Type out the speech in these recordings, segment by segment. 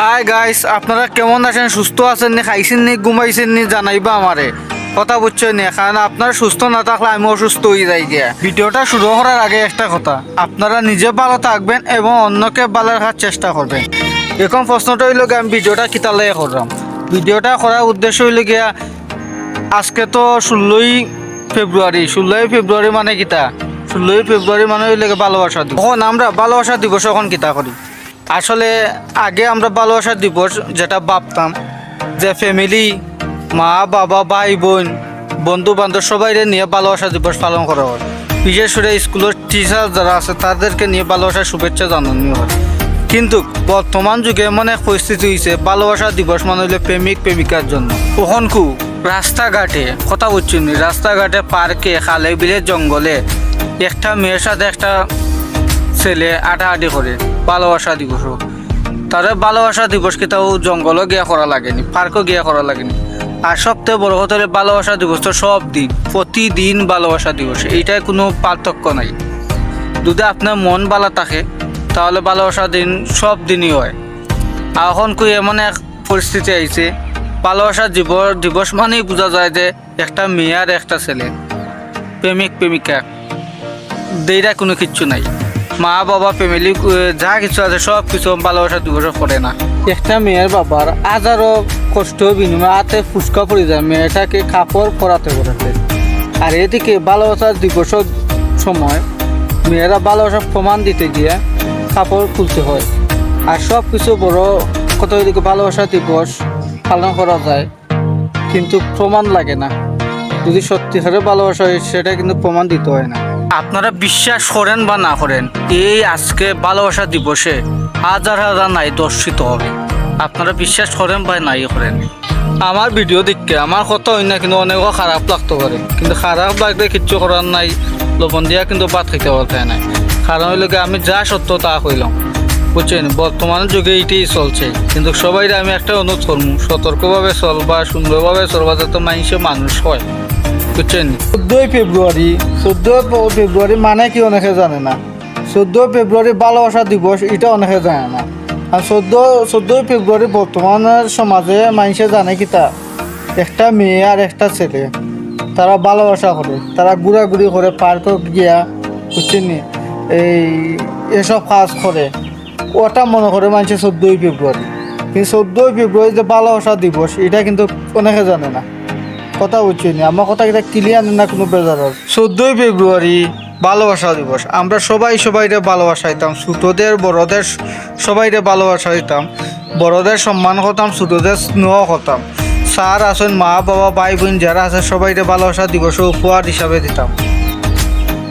Hi guys আপনারা কেমন আছেন? সুস্থ আছেন নি? খাইছেন নি? ঘুমাইছেন নি? জানাইবা আমারে। কথা বুঝছেন নি? কারণ আপনার সুস্থ না থাকলে আমি অসুস্থ হয়ে যাই গিয়া ভিডিওটা শুরু করার আগে একটা কথা। আপনারা নিজে ভালো থাকবেন এবং অন্যকে ভালো রাখার চেষ্টা করবেন। এখন প্রশ্নটা হইল গিয়ে আমি ভিডিওটা কিতালে করলাম। ভিডিওটা করার উদ্দেশ্য হইল গিয়া আজকে তো ষোলোই ফেব্রুয়ারি। ষোলোই ফেব্রুয়ারি মানে কিতা? ষোলোই ফেব্রুয়ারি মানে হইলে ভালোবাসা দিবস। এখন আমরা ভালোবাসা দিবস এখন কিতা করি? আসলে আগে আমরা ভালোবাসা দিবস যেটা ভাবতাম যে ফ্যামিলি মা, বাবা, ভাই, বোন বন্ধু বান্ধব সবাই নিয়ে ভালোবাসা দিবস পালন করা হয়। বিশেষ করে স্কুলের টিচার যারা আছে, তাদেরকে নিয়ে ভালোবাসার শুভেচ্ছা জানানো হয়। কিন্তু বর্তমান যুগে এমন এক পরিস্থিতি হয়েছে ভালোবাসা দিবস মানে হইলে প্রেমিক প্রেমিকার জন্য। কখনকু রাস্তাঘাটে, কথা বলছি রাস্তাঘাটে, পার্কে খালে বিলে জঙ্গলে একটা মেয়ের সাথে একটা ছেলে আটাআটি করে, ভালোবাসা দিবস তারে ভালোবাসা দিবস কিতাও জঙ্গলও গিয়া করা লাগেনি পার্কও গিয়া করা লাগেনি। আর সবথেকে বড় কথা হলো ভালোবাসা দিবস তো সব দিন প্রতিদিন ভালোবাসা দিবস, এইটাই কোনো পার্থক্য নাই। যদি আপনার মন ভালো থাকে, তাহলে ভালোবাসা দিন সব দিনই হয়। এখন কই এমন এক পরিস্থিতি আইছে ভালোবাসা দিবস দিবস মানেই বোঝা যায় যে একটা মেয়ে আর একটা ছেলে। প্রেমিক প্রেমিকা দেইরা কোনো কিচ্ছু নাই। মা, বাবা ফ্যামিলি যা কিছু আছে সব কিছু ভালোবাসা দিবস করে না। একটা মেয়ের বাবার হাজারো কষ্ট বিনিময় হাতে ফুসকা পড়ে যায়, মেয়েটাকে কাপড় পরাতে পড়াতে আর এদিকে ভালোবাসার দিবসের সময় মেয়েরা ভালোবাসা প্রমাণ দিতে গিয়ে কাপড় খুলতে হয়। আর সব কিছু বড় কত এদিকে ভালোবাসা দিবস পালন করা যায়, কিন্তু প্রমাণ লাগে না। যদি সত্যি সত্যিকারের ভালোবাসা হয়, সেটা কিন্তু প্রমাণ দিতে হয় না। আপনারা বিশ্বাস করেন বা না করেন, এই আজকে ভালোবাসা দিবসে হাজার হাজার নাই দর্শিত হবে। আপনারা বিশ্বাস করেন বা নাই করেন। আমার ভিডিও দেখতে আমার কথা হয় না কিন্তু অনেকও খারাপ লাগতে পারে। কিন্তু খারাপ লাগলে কিচ্ছু করার নাই, লবণ দিয়া কিন্তু ভাত খাইতে পারতে নাই। কারণ হইলে আমি যা সত্য তা কইলাম। বুঝছেন? বর্তমান যুগে এইটাই চলছে। কিন্তু সবাই আমি একটা অনুরোধ করব, সতর্কভাবে চলবা, সুন্দরভাবে চলবা, যাতে মানুষে মানুষ হয়। বুঝছেন চোদ্দই ফেব্রুয়ারি চোদ্দই ফেব্রুয়ারি মানে কি অনেকে জানে না। চোদ্দই ফেব্রুয়ারি ভালোবাসা দিবস, এটা অনেকে জানে না। আর চোদ্দ চোদ্দই ফেব্রুয়ারি বর্তমানের সমাজে মানুষে জানে কি তা? একটা মেয়ে আর একটা ছেলে। তারা ভালোবাসা করে, তারা ঘোরাঘুরি করে, পার্কে গিয়া বুঝছেন এই এসব কাজ করে। ওটা মনে করে মানুষের চোদ্দই ফেব্রুয়ারি। কিন্তু চোদ্দই ফেব্রুয়ারি যে ভালোবাসা দিবস, এটা কিন্তু অনেকে জানে না। কথা বলছি না। আমার কথা এটা ক্লিয়ার না কোনো বেজার চোদ্দই ফেব্রুয়ারি, ভালোবাসা দিবস। আমরা সবাই সবাইরে ভালোবাসা দিতাম। ছোটদের, বড়দের সবাইরে ভালোবাসা দিতাম। বড়দের সম্মান করতাম, ছোটদের স্নেহ করতাম। স্যার আছেন, মা, বাবা, ভাই, বোন যারা আছে, সবাইরে ভালোবাসা দিবস উপহার হিসাবে দিতাম।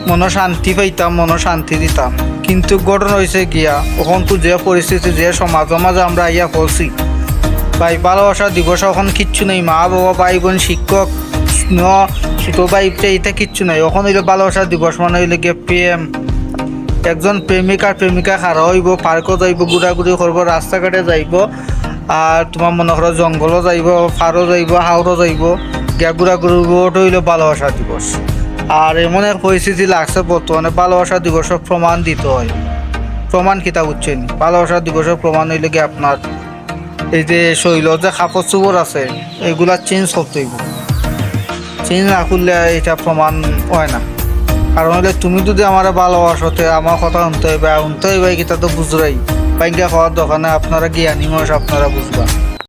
মনে শান্তি পাইতাম, মনে শান্তি দিতাম। কিন্তু ঘটনা হয়েছে গিয়া ওখান তো যে পরিস্থিতি, যে সমাজ মাঝে আমরা ইয়া পড়ছি ভাই ভালোবাসা, দিবস এখন কিচ্ছু নেই। মা, বাবা ভাই বোন শিক্ষক ছোট ভাই এটা কিচ্ছু নাই। এখন হইলে ভালোবাসা দিবস মানে হইলে গিয়ে প্রেম। একজন প্রেমিক প্রেমিকা খারা হইব পার্কও যাইব ঘোরাঘুরি করব, রাস্তাঘাটে যাইব, আর তোমার মনে করো জঙ্গলও যাইব ফারও যাইব হাওড়ও যাইব, গিয়া ঘোরাঘুরি ওটা হইল ভালোবাসা দিবস। আর এমন এক পরিস্থিতি লাগছে বর্তমানে, ভালোবাসা দিবসের প্রমাণ দিতে হয়। প্রমাণ কিতা বুঝছেন? ভালোবাসা দিবসের প্রমাণ হইলে কি আপনার এই যে শৈল, যে কাপড় চুপড় আছে, এগুলা চেঞ্জ করতে হইব। চেঞ্জ না করলে এটা প্রমাণ হয় না। কারণ হলে তুমি যদি আমার ভালোবাসতে, আমার কথা শুনতে হইবে শুনতে হইবে, এটা তো বুঝরাই বাইঙ্গা খাওয়ার দোকানে আপনারা জ্ঞানী মানুষ, আপনারা বুঝবা।